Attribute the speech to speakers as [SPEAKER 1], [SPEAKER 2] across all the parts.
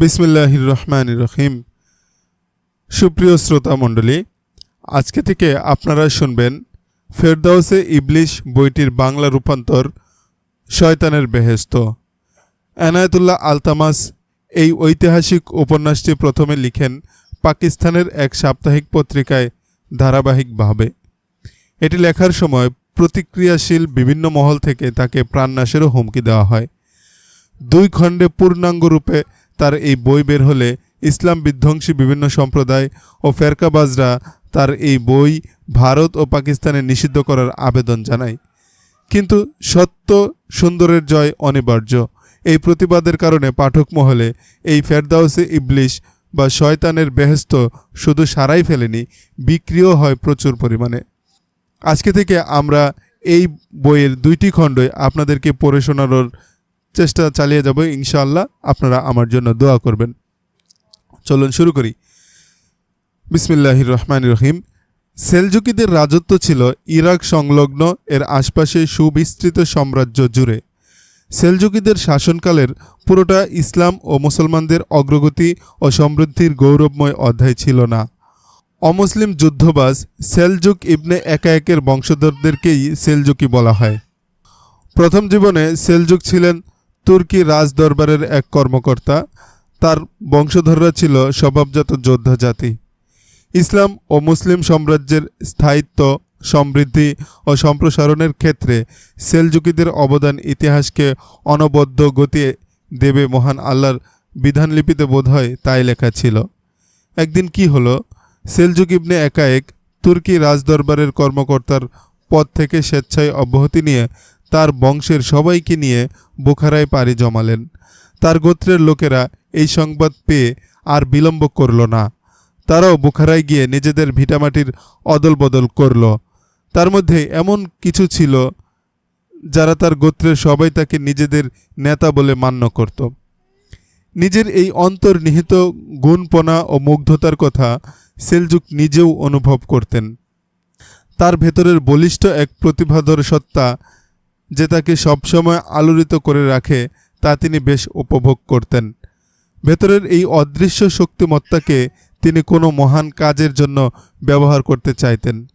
[SPEAKER 1] বিসমিল্লাহির রহমান রহিম সুপ্রিয় শ্রোতা মণ্ডলী, আজকে থেকে আপনারা শুনবেন ফেরদাউসে ইবলিশ বইটির বাংলা রূপান্তর শয়তানের বেহেস্ত এনায়েতুল্লাহ আলতামাস এই ঐতিহাসিক উপন্যাসটি প্রথমে লিখেন পাকিস্তানের এক সাপ্তাহিক পত্রিকায় ধারাবাহিকভাবে। এটি লেখার সময় প্রতিক্রিয়াশীল বিভিন্ন মহল থেকে তাকে প্রাণনাশেরও হুমকি দেওয়া হয়। দুই খণ্ডে পূর্ণাঙ্গ রূপে তার এই বই বের হলে ইসলাম বিধ্বংসী বিভিন্ন সম্প্রদায় ও ফেরকাবাজরা তার এই বই ভারত ও পাকিস্তানে নিষিদ্ধ করার আবেদন জানায়। কিন্তু সত্য সুন্দরের জয় অনিবার্য। এই প্রতিবাদের কারণে পাঠক মহলে এই ফেরদাউসে ইবলিশ বা শয়তানের বেহেস্ত শুধু সারাই ফেলেনি, বিক্রিও হয় প্রচুর পরিমাণে। আজকে থেকে আমরা এই বইয়ের দুইটি খণ্ডই আপনাদেরকে পড়ে শোনানোর চেষ্টা চালিয়ে যাব, ইনশাআল্লাহ আপনারা আমার জন্য দোয়া করবেন। চলুন শুরু করি। বিসমিল্লাহির রহমান রহিম। সেলজুকিদের রাজত্ব ছিল ইরাক সংলগ্ন, এর আশপাশে সুবিস্তৃত সাম্রাজ্য জুড়ে। সেলজুকিদের শাসনকালের পুরোটা ইসলাম ও মুসলমানদের অগ্রগতি ও সমৃদ্ধির গৌরবময় অধ্যায় ছিল না। অমুসলিম যুদ্ধবাজ সেলজুক ইবনে একা একের বংশধরদেরকেই সেলজুকি বলা হয়। প্রথম জীবনে সেলজুক ছিলেন তুর্কি রাজদরবারের এক কর্মকর্তা, তার বংশধররা ছিল স্বভাবজাত যোদ্ধা জাতি। ইসলাম ও মুসলিম সাম্রাজ্যের স্থায়িত্ব, সমৃদ্ধি ও সম্প্রসারণের ক্ষেত্রে সেলজুকিদের অবদান ইতিহাসকে অনবদ্য গতি দেবে মহান আল্লাহর বিধানলিপিতে বোধ হয় তাই লেখা ছিল। একদিন কি হলো? সেলজুক ইবনে একায়েক তুর্কি রাজদরবারের কর্মকর্তার পদ থেকে স্বেচ্ছায় অব্যাহতি নিয়ে তার বংশের সবাইকে নিয়ে বোখারায় পাড়ি জমালেন। তার গোত্রের লোকেরা এই সংবাদ পেয়ে আর বিলম্ব করল না। তারাও বুখারায় গিয়ে নিজেদের ভিটামাটির অদল বদল করল। তার মধ্যে এমন কিছু ছিল যারা তার গোত্রের সবাই তাকে নিজেদের নেতা বলে মান্য করত। নিজের এই অন্তর্নিহিত গুণপনা ও মুগ্ধতার কথা সেলজুক নিজেও অনুভব করতেন। তার ভেতরের বলিষ্ঠ এক প্রতিভাধর সত্তা যে তাকে সবসময় আলোড়িত করে রাখে, তা তিনি বেশ উপভোগ করতেন। ভেতরের এই অদৃশ্য শক্তিমত্তাকে তিনি কোনো মহান কাজের জন্য ব্যবহার করতে চাইতেন।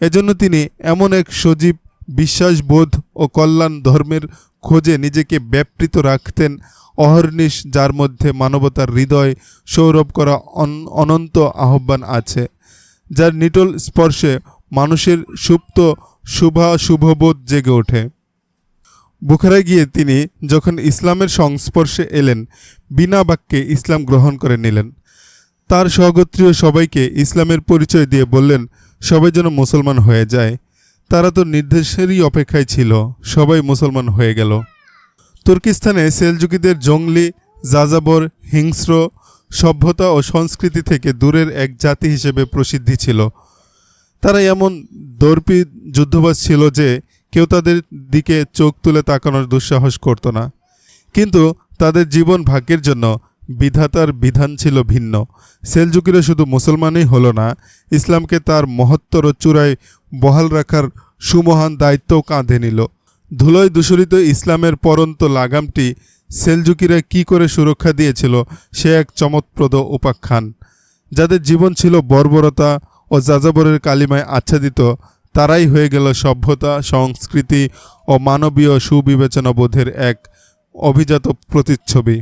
[SPEAKER 1] এজন্য তিনি এমন এক সজীব, বিশ্বাসবোধ ও কল্যাণ ধর্মের খোঁজে নিজেকে ব্যাপৃত রাখতেন, অহর্নিশ যার মধ্যে মানবতার হৃদয় সৌরভ করা অন- অনন্ত আহ্বান আছে, যার নিটল স্পর্শে মানুষের সুপ্ত শুভা শুভবোধ জেগে ওঠে। বুখারায় গিয়ে তিনি যখন ইসলামের সংস্পর্শে এলেন, বিনা বাক্যে ইসলাম গ্রহণ করে নিলেন। তার স্বগোত্রীয় সবাইকে ইসলামের পরিচয় দিয়ে বললেন, সবাই যেন মুসলমান হয়ে যায়। তারা তো নির্দেশেরই অপেক্ষায় ছিল, সবাই মুসলমান হয়ে গেল। তুর্কিস্তানে সেলজুকিদের জঙ্গলি, যাযাবর, হিংস্র, সভ্যতা ও সংস্কৃতি থেকে দূরের এক জাতি হিসেবে প্রসিদ্ধি ছিল। তারা এমন দর্পি যুদ্ধবাজ ছিল যে কেউ তাদের দিকে চোখ তুলে তাকানোর দুঃসাহস করত না। কিন্তু তাদের জীবন ভাগ্যের জন্য বিধাতার বিধান ছিল ভিন্ন। সেলজুকিরা শুধু মুসলমানই হলো না, ইসলামকে তার মহত্তর চূড়ায় বহাল রাখার সুমহান দায়িত্বও কাঁধে নিল। ধুলোয় দূষরিত ইসলামের পরন্ত লাগামটি সেলজুকিরা কি করে সুরক্ষা দিয়েছিল, সে এক চমৎপ্রদ উপাখ্যান। যাদের জীবন ছিল বর্বরতা ও যাযাবরের কালিমায় আচ্ছাদিত তারাই হয়ে গেল সভ্যতা, সংস্কৃতি ও মানবীয় সুবিবেচনা বোধের এক অভিজাত প্রতিচ্ছবি।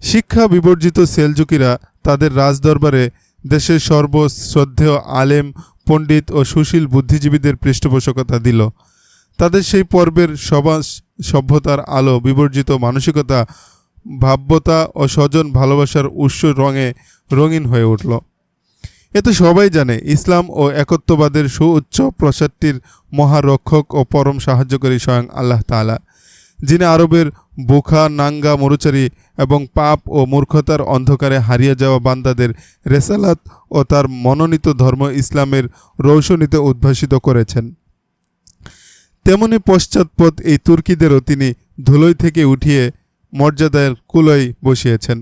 [SPEAKER 1] শিক্ষা বিবর্জিত সেলজুকিরা তাদের রাজদরবারে দেশের সর্বশ্রদ্ধেয় আলেম, পণ্ডিত ও সুশীল বুদ্ধিজীবীদের পৃষ্ঠপোষকতা দিল। তাদের সেই পর্বের সমাজ সভ্যতার আলো, বিবর্জিত মানসিকতা, ভাব্যতা ও স্বজন ভালোবাসার উৎস রঙে রঙিন হয়ে উঠল। এ তো সবাই জানে ইসলাম ও একত্ববাদের সুউচ্চ প্রসাদটির মহারক্ষক ও পরম সাহায্যকারী স্বয়ং আল্লাহ তাআলা, যিনি আরবের বোখা, নাঙ্গা, মরুচারী এবং পাপ ও মূর্খতার অন্ধকারে হারিয়ে যাওয়া বান্দাদের রেসালাত ও তার মনোনীত ধর্ম ইসলামের রৌশনীতে উদ্ভাসিত করেছেন। তেমনি পশ্চাৎপদ এই তুর্কিদেরও তিনি ধুলোই থেকে উঠিয়ে মর্যাদার কুলোয় বসিয়েছেন।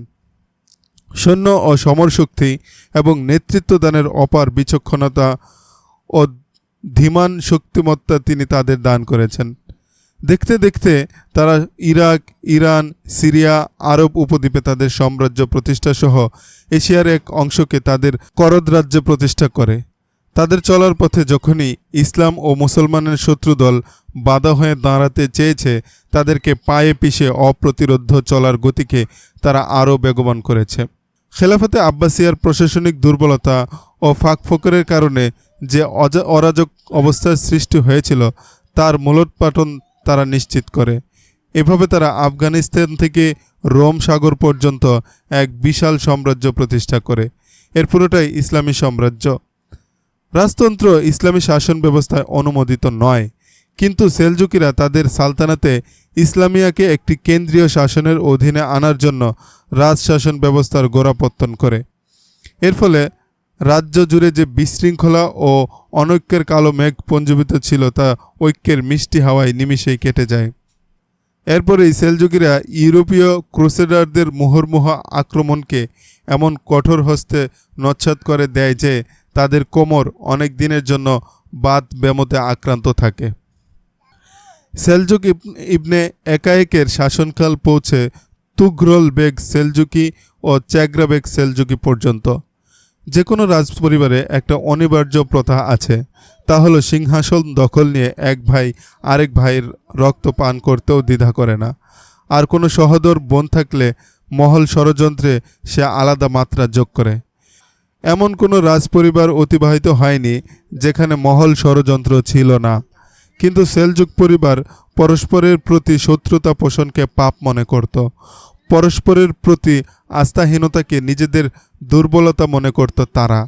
[SPEAKER 1] সৈন্য ও সমর শক্তি এবং নেতৃত্বদানের অপার বিচক্ষণতা ও ধীমান শক্তিমত্তা তিনি তাদের দান করেছেন। দেখতে দেখতে তারা ইরাক, ইরান, সিরিয়া, আরব উপদ্বীপে তাদের সাম্রাজ্য প্রতিষ্ঠা সহ এশিয়ার এক অংশকে তাদের করদ রাজ্য প্রতিষ্ঠা করে। তাদের চলার পথে যখনই ইসলাম ও মুসলমানের শত্রু দল বাধা হয়ে দাঁড়াতে চেয়েছে, তাদেরকে পায়ে পিষে অপ্রতিরোধ্য চলার গতিকে তারা আরও বেগবান করেছে। খেলাফতে আব্বাসিয়ার প্রশাসনিক দুর্বলতা ও ফাঁকফোকরের কারণে যে অরাজক অবস্থার সৃষ্টি হয়েছিল, তার মূলোৎপাটন তারা নিশ্চিত করে। এভাবে তারা আফগানিস্তান থেকে রোম সাগর পর্যন্ত এক বিশাল সাম্রাজ্য প্রতিষ্ঠা করে। এর পুরোটাই ইসলামী সাম্রাজ্য। রাজতন্ত্র ইসলামী শাসন ব্যবস্থায় অনুমোদিত নয়, কিন্তু সেলজুকিরা তাদের সালতানাতে ইসলামিয়াকে একটি কেন্দ্রীয় শাসনের অধীনে আনার জন্য রাজশাসন ব্যবস্থার গোড়াপত্তন করে। এর ফলে রাজ্য জুড়ে যে বিশৃঙ্খলা ও অনৈক্যের কালো মেঘ পঞ্জীবিত ছিল তা ঐক্যের মিষ্টি হাওয়ায় নিমিষেই কেটে যায়। এরপরেই সেলজুকিরা ইউরোপীয় ক্রুসেডারদের মুহুর্মুহ আক্রমণকে এমন কঠোর হস্তে নচ্ছাদ করে দেয় যে তাদের কোমর অনেক দিনের জন্য বাত ব্যামতে আক্রান্ত থাকে। সেলজুক ইব- ইবনে একায়েকের শাসনকাল পৌঁছে তুঘরল বেগ সেলজুকি ও চ্যাগ্রা বেগ সেলজুকি পর্যন্ত। যে কোনো রাজপরিবারে একটা অনিবার্য প্রথা আছে, তা হলো সিংহাসন দখল নিয়ে এক ভাই আরেক ভাইয়ের রক্ত পান করতেও দ্বিধা করে না। আর কোনো সহদর বোন থাকলে মহল ষড়যন্ত্রে সে আলাদা মাত্রা যোগ করে। এমন কোনো রাজপরিবার অতিবাহিত হয়নি, যেখানে মহল ষড়যন্ত্র ছিল না। কিন্তু সেলজুক পরিবার পরস্পরের প্রতি শত্রুতা পোষণকে পাপ মনে করত। পরস্পরের প্রতি আস্থাহীনতাকে নিজেদের দুর্বলতা মনে করত তারা।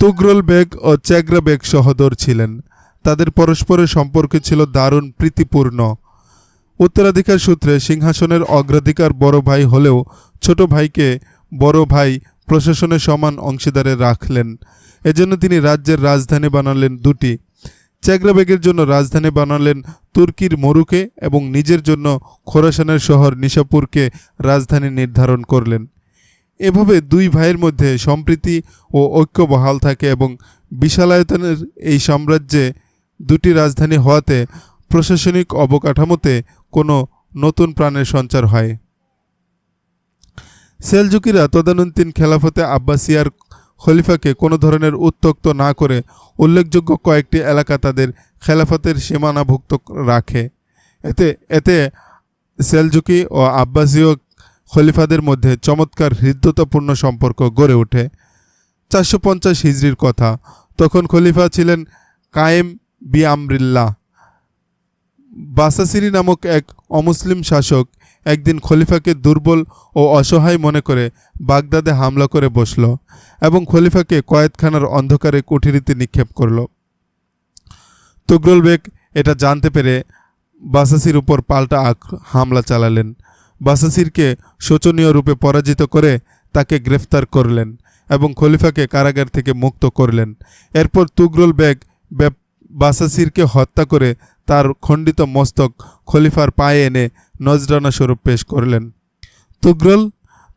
[SPEAKER 1] তুগরল বেগ ও চ্যাগ্রা বেগ সহদর ছিলেন। তাদের পরস্পরের সম্পর্ক ছিল দারুণ প্রীতিপূর্ণ। উত্তরাধিকার সূত্রে সিংহাসনের অগ্রাধিকার বড় ভাই হলেও ছোট ভাইকে বড় ভাই প্রশাসনের সমান অংশীদারে রাখলেন। এজন্য তিনি রাজ্যের রাজধানী বানালেন দুটি চ্যাগ্রা বেগের জন্য রাজধানী বানালেন তুর্কির মরুকে এবং নিজের জন্য খোরাসানের শহর নিশাপুরকে রাজধানী নির্ধারণ করলেন। এভাবে দুই ভাইয়ের মধ্যে সম্প্রীতি ও ঐক্য বহাল থাকে এবং বিশালায়তনের এই সাম্রাজ্যে দুটি রাজধানী হওয়াতে প্রশাসনিক অবকাঠামোতে কোনো নতুন প্রাণের সঞ্চার হয়। সেলজুকিরা তদানীন্তন খেলাফতে আব্বাসিয়ার খলিফাকে কোনো ধরনের উত্তক্ত না করে উল্লেখযোগ্য কয়েকটি এলাকা তাদের খেলাফতের সীমানাভুক্ত রাখে। এতে এতে সেলজুকি ও আব্বাসীয় খলিফাদের মধ্যে চমৎকার হৃদ্যতাপূর্ণ সম্পর্ক গড়ে ওঠে। চারশো পঞ্চাশ হিজড়ির কথা। তখন খলিফা ছিলেন কায়েম বি আমরিল্লাহ। বাসাসিরি নামক এক অমুসলিম শাসক একদিন খলিফাকে দুর্বল ও অসহায় মনে করে বাগদাদে হামলা করে বসল। এবং খলিফাকে কয়েদখানার অন্ধকারে কুঠিরিতে নিক্ষেপ করল। তুগরল বেগ এটা জানতে পেরে বাসাসির উপর পাল্টা হামলা চালালেন। বাসাসিরকে শোচনীয় রূপে পরাজিত করে তাকে গ্রেফতার করলেন এবং খলিফাকে কারাগার থেকে মুক্ত করলেন। এরপর তুগরুল বেগ বাসাসিরকে হত্যা করে তার খণ্ডিত মস্তক খলিফার পায়ে এনে নজরানা স্বরূপ পেশ করলেন। তুগরল,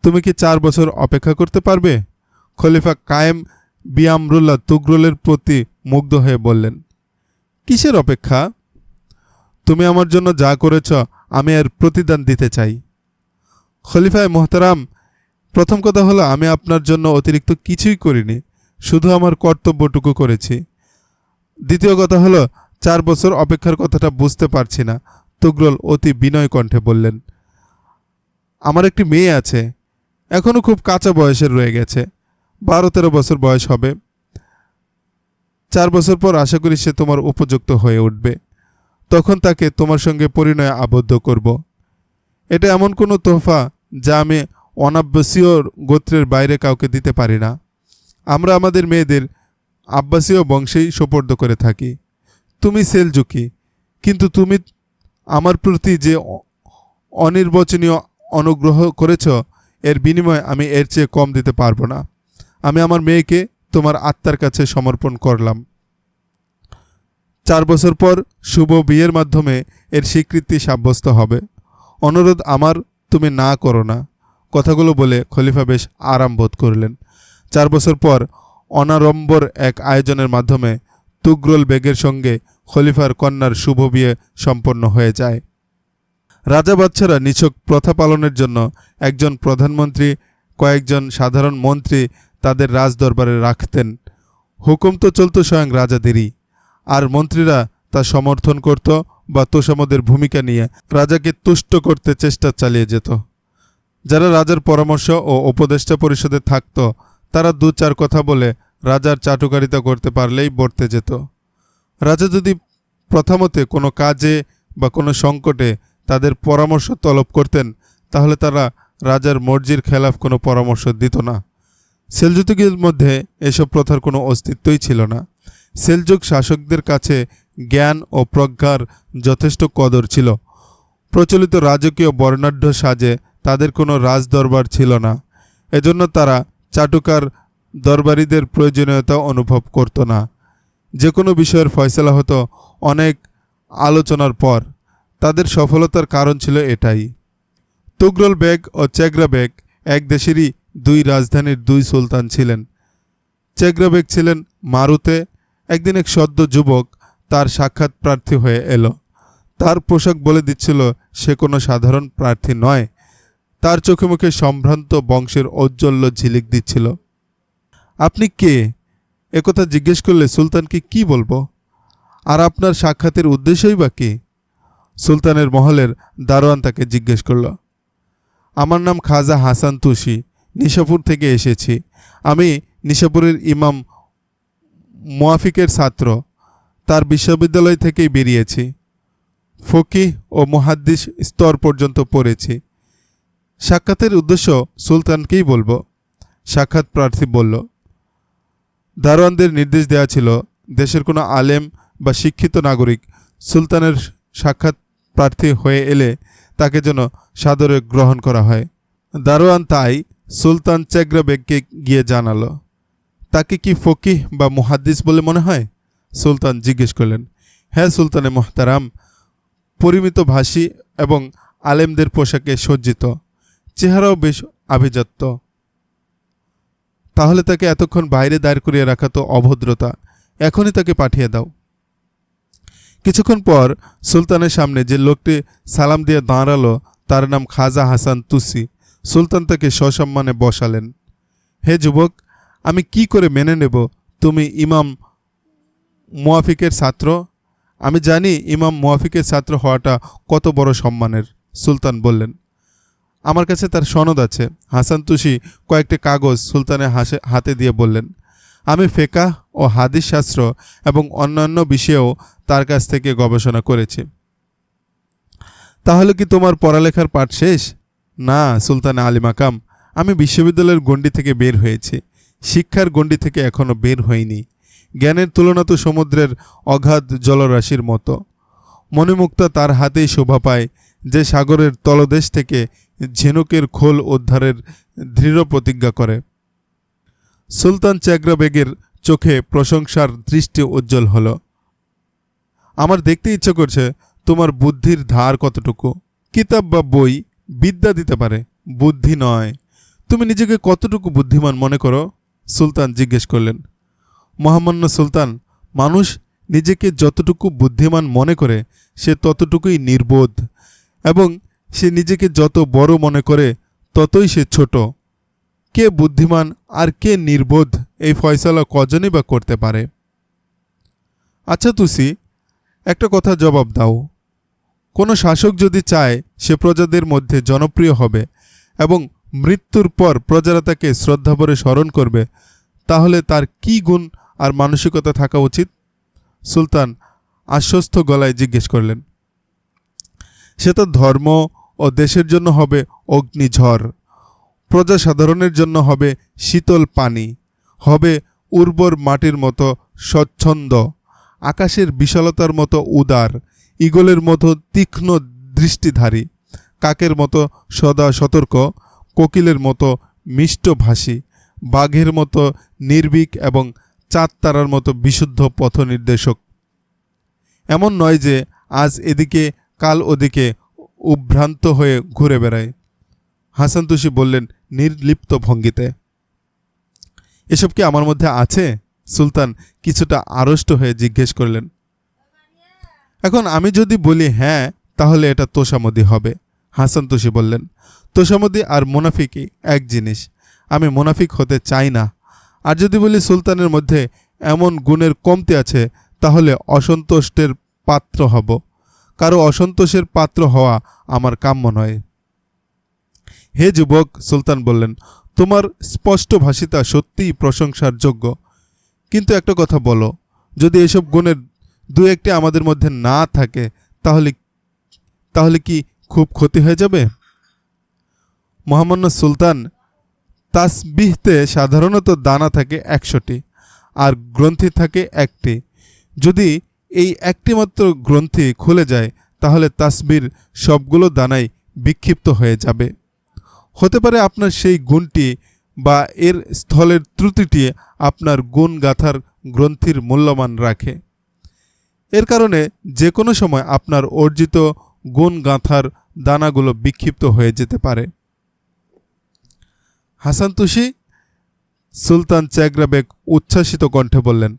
[SPEAKER 1] তুমি কি চার বছর অপেক্ষা করতে পারবে? খলিফা কায়েম বিয়ামরুল্লাহ তুগরুলের প্রতি মুগ্ধ হয়ে বললেন, কিসের অপেক্ষা? তুমি আমার জন্য যা করেছ, আমি এর প্রতিদান দিতে চাই। খলিফায় মোহতারাম, প্রথম কথা হলো, আমি আপনার জন্য অতিরিক্ত কিছুই করিনি, শুধু আমার কর্তব্যটুকু করেছি। দ্বিতীয় কথা হলো, চার বছর অপেক্ষার কথাটা বুঝতে পারছি না। তুগরল অতি বিনয় কণ্ঠে বললেন, আমার একটি মেয়ে আছে এখনও খুব কাঁচা বয়সের রয়ে গেছে। বারো তেরো বছর বয়স হবে। চার বছর পর আশা করি সে তোমার উপযুক্ত হয়ে উঠবে। তখন তাকে তোমার সঙ্গে পরিণয়ে আবদ্ধ করব। এটা এমন কোনো তোহফা যা আমি অনাব্যসীয় গোত্রের বাইরে কাউকে দিতে পারি না। আমরা আমাদের মেয়েদের আব্বাসীয় বংশেই সোপর্দ করে থাকি। তুমি সেলজুকি, কিন্তু তুমি আমার প্রতি যে অনির্বচনীয় অনুগ্রহ করেছ, এর বিনিময়ে আমি এর চেয়ে কম দিতে পারব না। আমি আমার মেয়েকে তোমার আত্মার কাছে সমর্পণ করলাম। চার বছর পর শুভ বিয়ের মাধ্যমে এর স্বীকৃতি সাব্যস্ত হবে। অনুরোধ আমার, তুমি না করো না। কথাগুলো বলে খলিফা বেশ আরাম বোধ করলেন। চার বছর পর অনারম্বর এক আয়োজনের মাধ্যমে তুগরল বেগের সঙ্গে খলিফার কন্যার শুভ বিয়ে সম্পন্ন হয়ে যায়। রাজা বাচ্চারা নিছক প্রথা পালনের জন্য একজন প্রধানমন্ত্রী, কয়েকজন সাধারণ মন্ত্রী তাদের রাজদরবারে রাখতেন। হুকুম তো চলত স্বয়ং রাজাদেরই। আর মন্ত্রীরা তা সমর্থন করত বা তোষামদের ভূমিকা নিয়ে রাজাকে তুষ্ট করতে চেষ্টা চালিয়ে যেত। যারা রাজার পরামর্শ ও উপদেষ্টা পরিষদে থাকত, তারা দু চার কথা বলে রাজার চাটুকারিতা করতে পারলেই বর্তে যেত। রাজা যদি প্রথমতে কোনো কাজে বা কোনো সংকটে তাদের পরামর্শ তলব করতেন, তাহলে তারা রাজার মর্জির খেলাফ কোনো পরামর্শ দিত না। সেলজুকিদের মধ্যে এসব প্রথার কোনো অস্তিত্বই ছিল না। সেলজুক শাসকদের কাছে জ্ঞান ও প্রজ্ঞার যথেষ্ট কদর ছিল। প্রচলিত রাজকীয় বর্ণাঢ্য সাজে তাদের কোনো রাজদরবার ছিল না। এজন্য তারা চাটুকার দরবারীদের প্রয়োজনীয়তা অনুভব করত না। যে কোনো বিষয়ের ফয়সলা হতো অনেক আলোচনার পর। তাদের সফলতার কারণ ছিল এটাই। তুগরল বেগ ও চেগরা বেগ এক দেশেরই দুই রাজধানীর দুই সুলতান ছিলেন। চেগরা বেগ ছিলেন মারুতে। একদিন এক সদ্য যুবক তার সাক্ষাৎ প্রার্থী হয়ে এলো। তার পোশাক বলে দিচ্ছিল, সে কোনো সাধারণ প্রার্থী নয়। তার চোখে মুখে সম্ভ্রান্ত বংশের ঔজ্জ্বল্য ঝিলিক দিচ্ছিল। আপনি কে? একথা জিজ্ঞেস করলে সুলতানকে কি বলব? আর আপনার সাক্ষাতের উদ্দেশ্যই বা কী? সুলতানের মহলের দারোয়ান তাকে জিজ্ঞেস করল, আমার নাম খাজা হাসান তুষি। নিশাপুর থেকে এসেছি। আমি নিশাপুরের ইমাম মুয়াফিকের ছাত্র। তার বিশ্ববিদ্যালয় থেকেই বেরিয়েছি। ফকিহ ও মুহাদ্দিস স্তর পর্যন্ত পড়েছি। সাক্ষাতের উদ্দেশ্য সুলতানকেই বলব। সাক্ষাৎ প্রার্থী বলল, দারোয়ানদের নির্দেশ দেওয়া ছিল, দেশের কোনো আলেম বা শিক্ষিত নাগরিক সুলতানের সাক্ষাৎ প্রার্থী হয়ে এলে তাকে যেন সাদরে গ্রহণ করা হয়। দারোয়ান তাই সুলতান চেগরা বেগকে গিয়ে জানালো, তাকে কি ফকিহ বা মুহাদ্দিস বলে মনে হয়? সুলতান জিজ্ঞেস করলেন হ্যাঁ সুলতানে মোহতারাম। পরিমিত ভাষী এবং আলেমদের পোশাকে সজ্জিত। চেহারাও বেশ আভিজাত্য। তাহলে তাকে এতক্ষণ বাইরে দাঁড় করিয়ে রাখা তো অভদ্রতা। এখনই তাকে পাঠিয়ে দাও। কিছুক্ষণ পর সুলতানের সামনে যে লোকটি সালাম দিয়ে দাঁড়াল, তার নাম খাজা হাসান তুসি। সুলতান তাকে সসম্মানে বসালেন। হে যুবক, আমি কি করে মেনে নেব? তুমি ইমাম মুয়াফিকের ছাত্র? আমি জানি ইমাম মুয়াফিকের ছাত্র হওয়াটা কত বড় সম্মানের, সুলতান বললেন। আমার কাছে তার সনদ আছে। হাসান তুষি কয়েকটি কাগজ সুলতানের হাসে, হাতে দিয়ে বললেন, আমি ফেকাহ ও হাদিস শাস্ত্র এবং অন্যান্য বিষয়েও তার কাছ থেকে গবেষণা করেছি। তাহলে কি তোমার পড়ালেখার পাঠ শেষ? না, সুলতানা আলী মাকাম, আমি বিশ্ববিদ্যালয়ের গণ্ডি থেকে বের হয়েছি। শিক্ষার গণ্ডি থেকে এখনও বের হইনি। জ্ঞানের তুলনা তো সমুদ্রের অগাধ জলরাশির মতো। মণিমুক্তা তার হাতেই শোভা পায় যে সাগরের তলদেশ থেকে ঝিনুকের খোল উদ্ধারের দৃঢ় প্রতিজ্ঞা করে। সুলতান চ্যাগরা বেগের চোখে প্রশংসার দৃষ্টি উজ্জ্বল হল। আমার দেখতে ইচ্ছে করছে তোমার বুদ্ধির ধার কতটুকু? কিতাব বা বই বিদ্যা দিতে পারে, বুদ্ধি নয়। তুমি নিজেকে কতটুকু বুদ্ধিমান মনে করো? সুলতান জিজ্ঞেস করলেন, মহামান্য সুলতান, মানুষ নিজেকে যতটুকু বুদ্ধিমান মনে করে, সে ততটুকুই নির্বোধ, এবং সে নিজেকে যত বড় মনে করে, ততই সে ছোট। কে বুদ্ধিমান আর কে নির্বোধ, এই ফয়সালা কজনই বা করতে পারে? আচ্ছা তুসি, একটা কথা জবাব দাও। কোনো শাসক যদি চায়, সে প্রজাদের মধ্যে জনপ্রিয় হবে এবং মৃত্যুর পর প্রজারা তাকে শ্রদ্ধাভরে স্মরণ করবে, তাহলে তার কি গুণ আর মানসিকতা থাকা উচিত? সুলতান আশ্বস্ত গলায় জিজ্ঞেস করলেন, সে তো ধর্ম ও দেশের জন্য হবে অগ্নিঝড়, প্রজা সাধারণের জন্য হবে শীতল পানি, হবে উর্বর মাটির মতো স্বচ্ছন্দ, আকাশের বিশালতার মতো উদার ইগলের মতো তীক্ষ্ণ দৃষ্টিধারী, কাকের মতো সদা সতর্ক, কোকিলের মতো মিষ্টভাষী, বাঘের মতো নির্ভীক এবং চাঁদ তারার মতো বিশুদ্ধ পথ নির্দেশক এমন নয় যে আজ এদিকে, কাল ওদিকে উভ্রান্ত হয়ে ঘুরে বেড়ায়। হাসান তুষি বললেন, নির্লিপ্ত ভঙ্গিতে। এসব কি আমার মধ্যে আছে? সুলতান কিছুটা আড়ষ্ট হয়ে জিজ্ঞেস করলেন। এখন আমি যদি বলি হ্যাঁ তাহলে এটা তোষামদি হবে। হাসান তুষি বললেন, তোষামদি আর মোনাফিকই এক জিনিস। আমি মোনাফিক হতে চাই না। আর যদি বলি সুলতানের মধ্যে এমন গুণের কমতি আছে, তাহলে অসন্তোষের পাত্র হব। কারও অসন্তোষের পাত্র হওয়া আমার কাম্য নয়। হে যুবক, সুলতান বললেন, তোমার স্পষ্ট ভাষিতা সত্যিই প্রশংসার যোগ্য। কিন্তু একটা কথা বলো, যদি এসব গুণের দু একটি আমাদের মধ্যে না থাকে, তাহলে তাহলে কি খুব ক্ষতি হয়ে যাবে? মোহাম্মদ সুলতান, তাসবিহতে সাধারণত দানা থাকে একশোটি আর গ্রন্থি থাকে একটি। যদি এই একটি মাত্র গ্রন্থি খুলে যায়, তাহলে তাসবির সবগুলো দানাই বিক্ষিপ্ত হয়ে যাবে। হতে পারে আপনার সেই গুণটি বা এর স্থলের ত্রুটিটি আপনার গুণ গাথার গ্রন্থির মূল্যমান রাখে। এর কারণে যে কোনো সময় আপনার অর্জিত গুণ গাঁথার দানাগুলো বিক্ষিপ্ত হয়ে যেতে পারে। হাসান তুষি, সুলতান চ্যাগ্রাবেক উচ্ছ্বাসিত কণ্ঠে বললেন,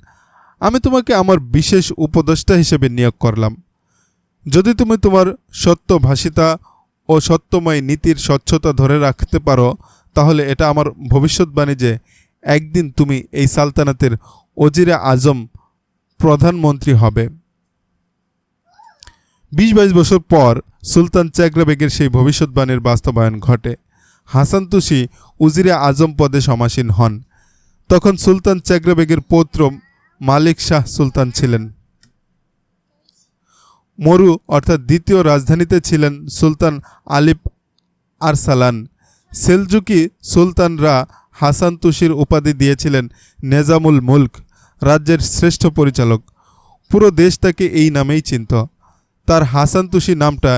[SPEAKER 1] আমি তোমাকে আমার বিশেষ উপদেষ্টা হিসেবে নিয়োগ করলাম। যদি তুমি তোমার সত্য ভাষিতা ও সত্যময় নীতির স্বচ্ছতা ধরে রাখতে পারো, তাহলে এটা আমার ভবিষ্যৎবাণী যে একদিন তুমি এই সালতানাতের অজিরে আজম প্রধানমন্ত্রী হবে। বিশ বাইশ বছর পর সুলতান চ্যাগ্রাবেগের সেই ভবিষ্যৎবাণীর বাস্তবায়ন ঘটে। হাসান তুষি উজিরে আজম পদে সমাসীন হন। তখন সুলতান চ্যাগ্রাবেগের পৌত্র মালিক শাহ সুলতান ছিলেন। মরু অর্থাৎ দ্বিতীয় রাজধানীতে ছিলেন সুলতান আলিপ আরসালান। সেলজুকি সুলতানরা হাসান তুষির উপাধি দিয়েছিলেন নেজামুল মুল্ক, রাজ্যের শ্রেষ্ঠ পরিচালক। পুরো দেশ তাকে এই নামেই চিনত। তার হাসান তুষি নামটা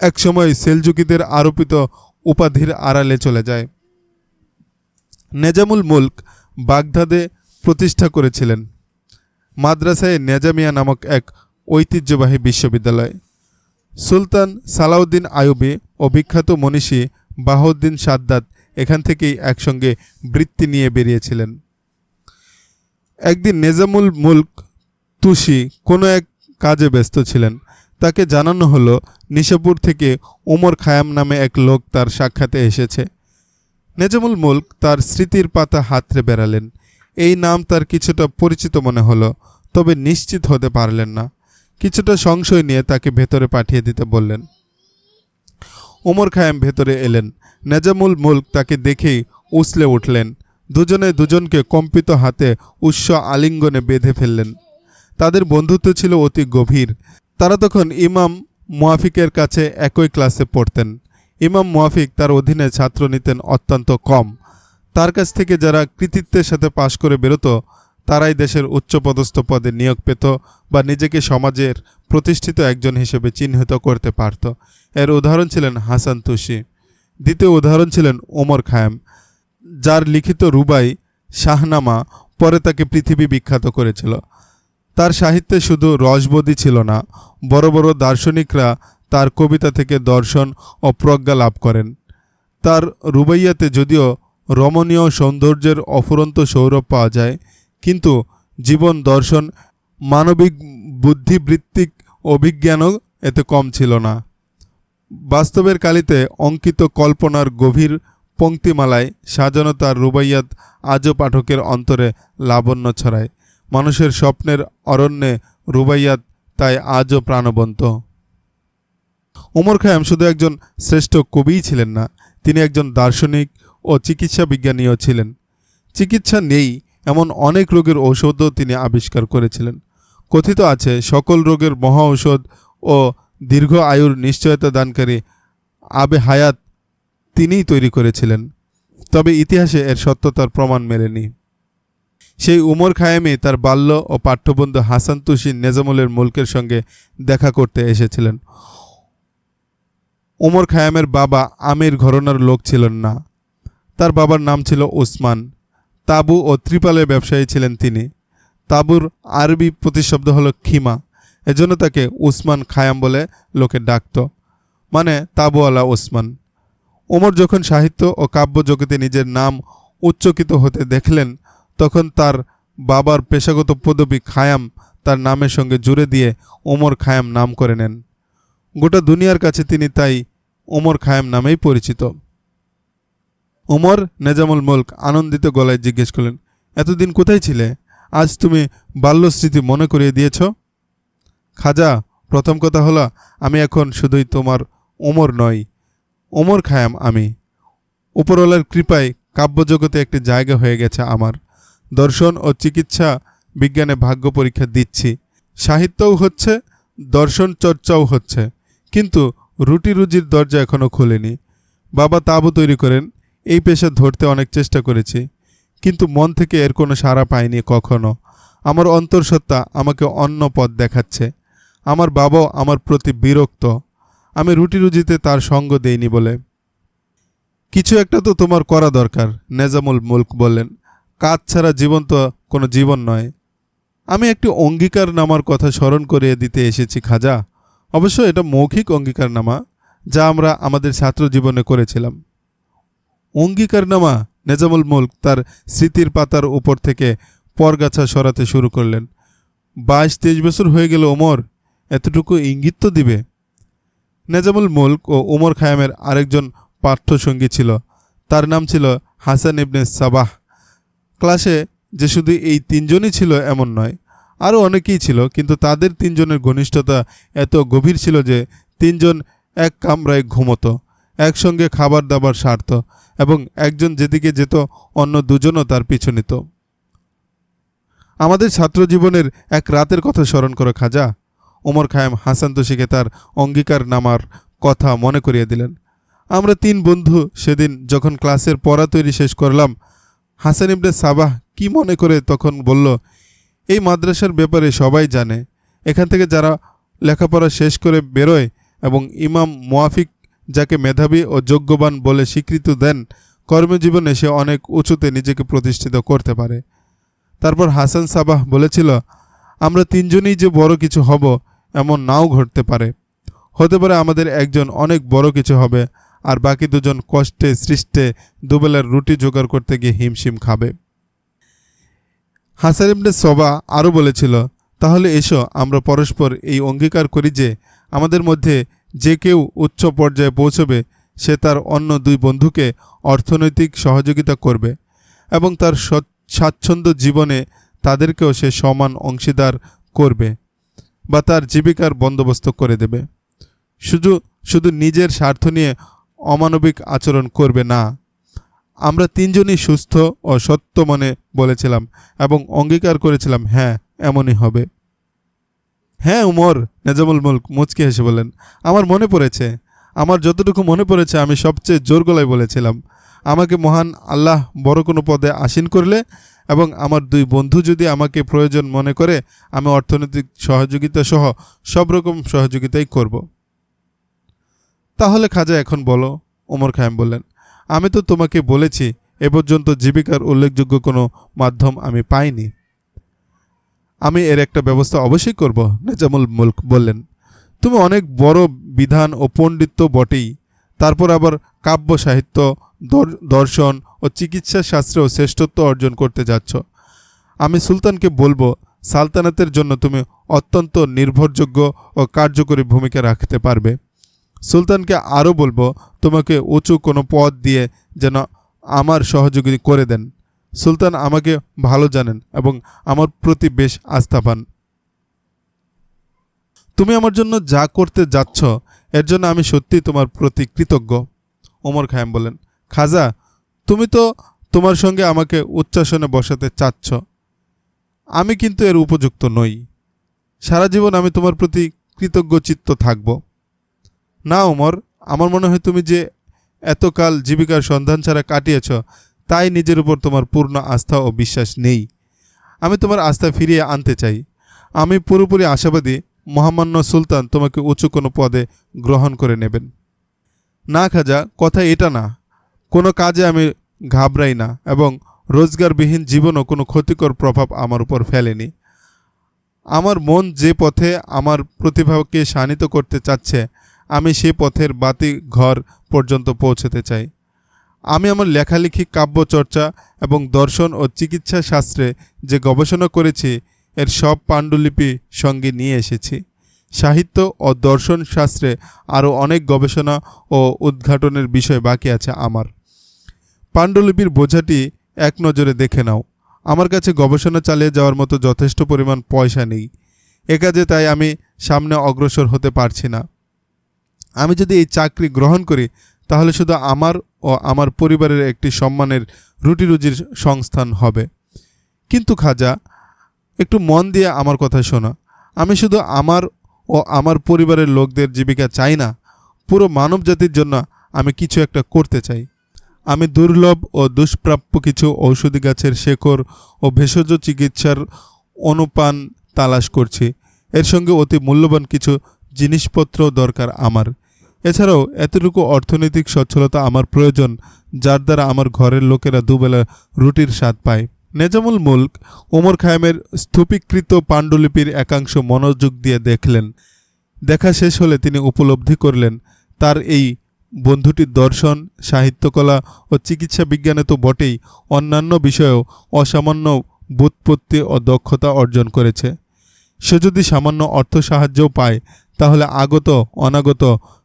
[SPEAKER 1] একসময় সেলজুকিদের আরোপিত উপাধির আড়ালে চলে যায়। নেজামুল মুল্ক বাগদাদে প্রতিষ্ঠা করেছিলেন। মাদ্রাসায় নেজামিয়া নামক এক ঐতিহ্যবাহী বিশ্ববিদ্যালয়। সুলতান সালাউদ্দিন আইয়ুবী ও বিখ্যাত মনীষী বাহউদ্দিন সাদ্দাত এখান থেকেই একসঙ্গে বৃত্তি নিয়ে বেরিয়েছিলেন। একদিন নেজামুল মুল্ক তুষি কোনো এক কাজে ব্যস্ত ছিলেন। তাকে জানানো হলো, নিশাপুর থেকে উমর খায়াম নামে এক লোক তার সাক্ষাতে এসেছে। নেজামুল মুল্ক তার স্মৃতির পাতা হাতরে বেড়ালেন। এই নাম তার কিছুটা পরিচিত মনে হলো, তবে নিশ্চিত হতে পারলেন না। কিছুটা সংশয় নিয়ে তাকে ভেতরে পাঠিয়ে দিতে বললেন। ওমর খায়াম ভেতরে এলেন। নেজামুল মুল্ক তাকে দেখেই উছলে উঠলেন। দুজনে দুজনকে কম্পিত হাতে উৎস আলিঙ্গনে বেঁধে ফেললেন। তাদের বন্ধুত্ব ছিল অতি গভীর। তারা তখন ইমাম মুয়াফিকের কাছে একই ক্লাসে পড়তেন। ইমাম মুয়াফিক তার অধীনে ছাত্র নিতেন অত্যন্ত কম। তার কাছ থেকে যারা কৃতিত্বের সাথে পাশ করে বেরোতো, তারাই দেশের উচ্চপদস্থ পদে নিয়োগ পেত বা নিজেকে সমাজের প্রতিষ্ঠিত একজন হিসেবে চিহ্নিত করতে পারত। এর উদাহরণ ছিলেন হাসান তুষি। দ্বিতীয় উদাহরণ ছিলেন ওমর খায়াম, যার লিখিত রুবাই শাহনামা পরে তাকে পৃথিবী বিখ্যাত করেছিল। তার সাহিত্যে শুধু রসবোধই ছিল না, বড় বড় দার্শনিকরা তার কবিতা থেকে দর্শন ও প্রজ্ঞা লাভ করেন। তার রুবাইয়াতে যদিও রমণীয় সৌন্দর্যের অফুরন্ত সৌরভ পাওয়া যায়, কিন্তু জীবন দর্শন, মানবিক বুদ্ধিবৃত্তিক অভিজ্ঞানও এতে কম ছিল না। বাস্তবের কালিতে অঙ্কিত কল্পনার গভীর পংক্তিমালায় সাজানো তার রুবাইয়াত আজও পাঠকের অন্তরে লাবণ্য ছড়ায়। মানুষের স্বপ্নের অরণ্যে রুবাইয়াত তাই আজও প্রাণবন্ত। ওমর খায়াম শুধু একজন শ্রেষ্ঠ কবিই ছিলেন না, তিনি একজন দার্শনিক ও চিকিৎসা বিজ্ঞানীও ছিলেন। চিকিৎসা নেই এমন অনেক রোগের ঔষধও তিনি আবিষ্কার করেছিলেন। কথিত আছে, সকল রোগের মহা ঔষধ ও দীর্ঘ আয়ুর নিশ্চয়তা দানকারী আবে হায়াত তিনিই তৈরি করেছিলেন। তবে ইতিহাসে এর সত্যতার প্রমাণ মেলেনি। সেই উমর খায়ামই তার বাল্য ও পাঠ্যবন্ধু হাসান তুষি নেজামুলের মুলকের সঙ্গে দেখা করতে এসেছিলেন। উমর খায়ামের বাবা আমির ঘরনার লোক ছিলেন না। তার বাবার নাম ছিল ওসমান তাবু ও ত্রিপালের ব্যবসায়ী ছিলেন তিনি। তাবুর আরবি প্রতিশব্দ হলো খিমা। এজন্য তাকে উসমান খায়াম বলে লোকে ডাকত। মানে তাবুওয়ালা ওসমান ওমর যখন সাহিত্য ও কাব্য জগতে নিজের নাম উচ্চকিত হতে দেখলেন তখন তার বাবার পেশাগত পদবি খায়াম তার নামের সঙ্গে জুড়ে দিয়ে ওমর খায়াম নাম করে নেন। গোটা দুনিয়ার কাছে তিনি তাই ওমর খায়াম নামেই পরিচিত। ওমর নেজামুল মুলক আনন্দিত গলায় জিজ্ঞেস করলেন, এতদিন কোথায় ছিলে? আজ তুমি বাল্যস্মৃতি মনে করিয়ে দিয়েছ? খাজা, প্রথম কথা হলো আমি এখন শুধুই তোমার ওমর নই, ওমর খায়াম আমি। উপরওয়ালার কৃপায় কাব্যজগতে একটি জায়গা হয়ে গেছে আমার। দর্শন ও চিকিৎসা বিজ্ঞানে ভাগ্য পরীক্ষা দিচ্ছি। সাহিত্যও হচ্ছে, দর্শন চর্চাও হচ্ছে। কিন্তু রুটি রুজির দরজা এখনও খোলেনি। বাবা তাবু তৈরি করেন, এই পেশা ধরতে অনেক চেষ্টা করেছি। কিন্তু মন থেকে এর কোনো সাড়া পাইনি কখনো। আমার অন্তর্সত্ত্বা আমাকে অন্য পথ দেখাচ্ছে। আমার বাবাও আমার প্রতি বিরক্ত। আমি রুটি রুজিতে তার সঙ্গ দেইনি বলে। কিছু একটা তো তোমার করা দরকার, নেজামুল মুলক বললেন। কাজ ছাড়া জীবন তো কোনো জীবন নয়। আমি একটি অঙ্গীকার নামার কথা স্মরণ করিয়ে দিতে এসেছি, খাজা। অবশ্য এটা মৌখিক অঙ্গীকার নামা যা আমরা আমাদের ছাত্র জীবনে করেছিলাম। অঙ্গীকার নামা নেজামুল মুলক তার স্মৃতির পাতার উপর থেকে পরগাছা সরাতে শুরু করলেন। বাইশ তেইশ বছর হয়ে গেল, ওমর, এতটুকু ইঙ্গিত তো দিবে? নেজামুল মুলক ও ওমর খায়ামের আরেকজন পাঠ্যসঙ্গী ছিল। তার নাম ছিল হাসান ইবনে সাবাহ। ক্লাসে যে শুধু এই তিনজনই ছিল এমন নয় আরও অনেকেই ছিল, কিন্তু তাদের তিনজনের ঘনিষ্ঠতা এত গভীর ছিল যে তিনজন এক কামরায় ঘুমতো, একসঙ্গে খাবার দাবার সারত এবং একজন যেদিকে যেত, অন্য দুজনও তার পিছু নিত। আমাদের ছাত্র জীবনের এক রাতের কথা স্মরণ করো খাজা। ওমর খায়েম হাসান তোষিকে তার অঙ্গীকার নামার কথা মনে করিয়ে দিলেন। আমরা তিন বন্ধু সেদিন যখন ক্লাসের পড়া তৈরি শেষ করলাম হাসান ইবনে সাবাহ কি মনে করে তখন বলল, এই মাদ্রাসার ব্যাপারে সবাই জানে। এখান থেকে যারা লেখাপড়া শেষ করে বেরোয় এবং ইমাম মোয়াফিক যাকে মেধাবী ও যোগ্যবান বলে স্বীকৃতি দেন, কর্মজীবনে সে অনেক উঁচুতে নিজেকে প্রতিষ্ঠিত করতে পারে। তারপর হাসান সাবাহ বলেছিল, আমরা তিনজনই যে বড় কিছু হব, এমন নাও ঘটতে পারে। হতে পারে আমাদের একজন অনেক বড় কিছু হবে। আর বাকি দুজন কষ্টে, সৃষ্টে দুবেলার রুটি জোগাড় করতে গিয়ে হিমশিম খাবে। হাসান ইবনে সবা আরও বলেছিল, তাহলে এসো, আমরা পরস্পর এই অঙ্গীকার করি যে, আমাদের মধ্যে যে কেউ উচ্চ পর্যায়ে পৌঁছবে, সে তার অন্য দুই বন্ধুকে অর্থনৈতিক সহযোগিতা করবে এবং তার স্বাচ্ছন্দ্য জীবনে তাদেরকেও সে সমান অংশীদার করবে বা তার জীবিকার বন্দোবস্ত করে দেবে। শুধু শুধু নিজের স্বার্থ নিয়ে অমানবিক আচরণ করবে না। আমরা তিনজনই সুস্থ ও সত্য মনে বলেছিলাম এবং অঙ্গীকার করেছিলাম হ্যাঁ এমনই হবে। হ্যাঁ উমর, নেজামুল মুলক মুচকি হেসে বলেন আমার মনে পড়েছে। আমার যতটুকু মনে পড়েছে, আমি সবচেয়ে জোর গলায় বলেছিলাম। আমাকে মহান আল্লাহ বড় কোনো পদে আসীন করলে এবং আমার দুই বন্ধু যদি আমাকে প্রয়োজন মনে করে, আমি অর্থনৈতিক সহযোগিতা সহ সব রকম সহযোগিতাই করব। তাহলে খাজা, এখন বলো, ওমর খায়াম বললেন, আমি তো তোমাকে বলেছি, এ পর্যন্ত জীবিকার উল্লেখযোগ্য কোনো মাধ্যম আমি পাইনি। আমি এর একটা ব্যবস্থা অবশ্যই করব, নেজামুল মুলক বললেন। তুমি অনেক বড় বিধান ও পণ্ডিত্য বটেই। তারপর আবার কাব্য, সাহিত্য দর্শন ও চিকিৎসা শাস্ত্রেও শ্রেষ্ঠত্ব অর্জন করতে যাচ্ছ। আমি সুলতানকে বলব, সালতানাতের জন্য তুমি অত্যন্ত নির্ভরযোগ্য ও কার্যকরী ভূমিকা রাখতে পারবে। সুলতানকে আরও বলব, তোমাকে উঁচু কোনো পদ দিয়ে যেন আমার সহযোগী করে দেন। সুলতান আমাকে ভালো জানেন এবং আমার প্রতি বেশ আস্থা পান। তুমি আমার জন্য যা করতে যাচ্ছ, এর জন্য আমি সত্যি তোমার প্রতি কৃতজ্ঞ, ওমর খায়াম বলেন। খাজা, তুমি তো তোমার সঙ্গে আমাকে উচ্চাসনে বসাতে চাচ্ছ। আমি কিন্তু এর উপযুক্ত নই। সারা জীবন আমি তোমার প্রতি কৃতজ্ঞ চিত্ত থাকব। না ওমর, আমার মনে হয় তুমি যে এতকাল জীবিকার সন্ধান ছাড়া কাটিয়েছ, তাই নিজের উপর তোমার পূর্ণ আস্থা ও বিশ্বাস নেই। আমি তোমার আস্থা ফিরিয়ে আনতে চাই। আমি পুরোপুরি আশাবাদী মহামান্য সুলতান তোমাকে উঁচু কোনো পদে গ্রহণ করে নেবেন। না খাজা, কথা এটা না। কোনো কাজে আমি ঘাবড়াই না এবং রোজগারবিহীন জীবনও কোনো ক্ষতিকর প্রভাব আমার উপর ফেলেনি। আমার মন যে পথে আমার প্রতিভাকে শানিত করতে চাচ্ছে আমি সে পথের বাতি ঘর পর্যন্ত পৌঁছতে চাই। আমি আমার লেখালেখি, কাব্যচর্চা এবং দর্শন ও চিকিৎসা শাস্ত্রে যে গবেষণা করেছি, এর সব পাণ্ডুলিপি সঙ্গে নিয়ে এসেছি। সাহিত্য ও দর্শন শাস্ত্রে আরও অনেক গবেষণা ও উদ্ঘাটনের বিষয় বাকি আছে আমার। পাণ্ডুলিপির বোঝাটি এক নজরে দেখে নাও। আমার কাছে গবেষণা চালিয়ে যাওয়ার মতো যথেষ্ট পরিমাণ পয়সা নেই। এ কাজে তাই আমি সামনে অগ্রসর হতে পারছি না। আমি যদি এই চাকরি গ্রহণ করি, তাহলে শুধু আমার ও আমার পরিবারের একটি সম্মানের রুটি রুজির সংস্থান হবে। কিন্তু খাজা, একটু মন দিয়ে আমার কথা শোনা। আমি শুধু আমার ও আমার পরিবারের লোকদের জীবিকা চাই না, পুরো মানব জাতির জন্য আমি কিছু একটা করতে চাই। আমি দুর্লভ ও দুষ্প্রাপ্য কিছু ঔষধি গাছের শেকড় ও ভেষজ চিকিৎসার অনুপান তালাশ করছি। এর সঙ্গে অতি মূল্যবান কিছু জিনিসপত্র দরকার আমার। এছাড়াও এতটুকু অর্থনৈতিক সচ্ছলতা আমার প্রয়োজন, যার দ্বারা আমার ঘরের লোকেরা দুবেলা রুটির স্বাদ পায়। নেজামুল মুল্ক ওমর খায়েমের স্থূপীকৃত পাণ্ডুলিপির একাংশ মনোযোগ দিয়ে দেখলেন। দেখা শেষ হলে তিনি উপলব্ধি করলেন, তার এই বন্ধুটির দর্শন, সাহিত্যকলা ও চিকিৎসা বিজ্ঞানে তো বটেই, অন্যান্য বিষয়েও অসামান্য বুৎপত্তি ও দক্ষতা অর্জন করেছে। সে যদি সামান্য অর্থ সাহায্যও পায়, তাহলে আগত, অনাগত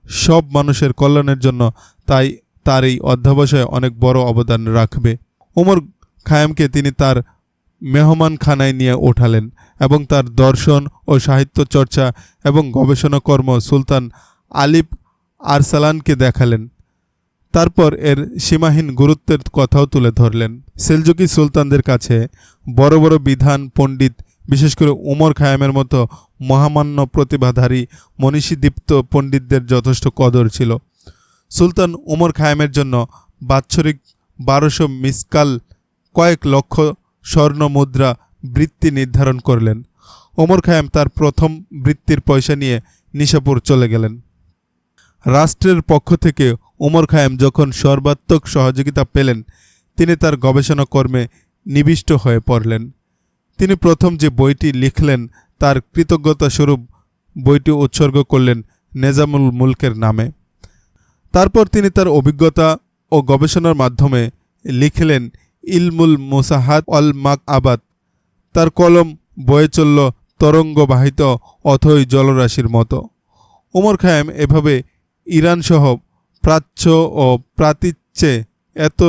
[SPEAKER 1] সব মানুষের কল্যাণের জন্য তাই তার এই অধ্যাবসায় অনেক বড় অবদান রাখবে। ওমর খায়ামকে তিনি তার মেহমান খানায় নিয়ে ওঠালেন এবং তার দর্শন ও সাহিত্য চর্চা এবং গবেষণাকর্ম সুলতান আলিফ আরসালানকে দেখালেন। তারপর এর সীমাহীন গুরুত্বের কথাও তুলে ধরলেন। সেলজুকি সুলতানদের কাছে বড় বড় বিধান, পণ্ডিত, বিশেষ করে উমর খায়ামের মতো মহামান্য প্রতিভাধারী মনীষীদীপ্ত পণ্ডিতদের যথেষ্ট কদর ছিল। সুলতান উমর খায়েমের জন্য বাৎসরিক বারোশো মিসকাল কয়েক লক্ষ স্বর্ণ মুদ্রা বৃত্তি নির্ধারণ করলেন। ওমর খায়াম তার প্রথম বৃত্তির পয়সা নিয়ে নিশাপুর চলে গেলেন। রাষ্ট্রের পক্ষ থেকে ওমর খায়াম যখন সর্বাত্মক সহযোগিতা পেলেন, তিনি তার গবেষণা কর্মে নিবিষ্ট হয়ে পড়লেন। তিনি প্রথম যে বইটি লিখলেন তার কৃতজ্ঞতা স্বরূপ বইটি উৎসর্গ করলেন নেজামুল মুলকের নামে। তারপর তিনি তার অভিজ্ঞতা ও গবেষণার মাধ্যমে লিখলেন ইলমুল মুসাহাদ অল মাক আবাদ তার কলম বয়ে চলল তরঙ্গবাহিত অথই জলরাশির মতো। ওমর খায়াম এভাবে ইরানসহ প্রাচ্য ও প্রাতীচ্যে এত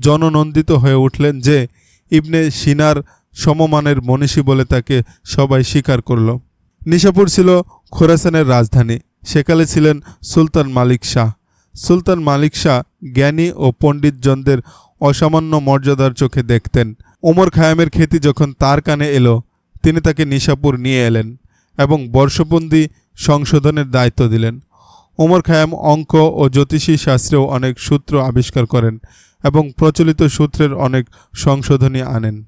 [SPEAKER 1] জননন্দিত হয়ে উঠলেন যে ইবনে সিনার সমমানের মনীষী বলে তাকে সবাই স্বীকার করল। নিশাপুর ছিল খোরাসানের রাজধানী। সেকালে ছিলেন সুলতান মালিক শাহ। সুলতান মালিক শাহ জ্ঞানী ও পণ্ডিতজনদের অসামান্য মর্যাদার চোখে দেখতেন। ওমর খায়ামের খ্যাতি যখন তার কানে এলো, তিনি তাকে নিশাপুর নিয়ে এলেন এবং বর্ষপন্দি সংশোধনের দায়িত্ব দিলেন। ওমর খায়াম অঙ্ক ও জ্যোতিষী শাস্ত্রেও অনেক সূত্র আবিষ্কার করেন এবং প্রচলিত সূত্রের অনেক সংশোধনী আনেন।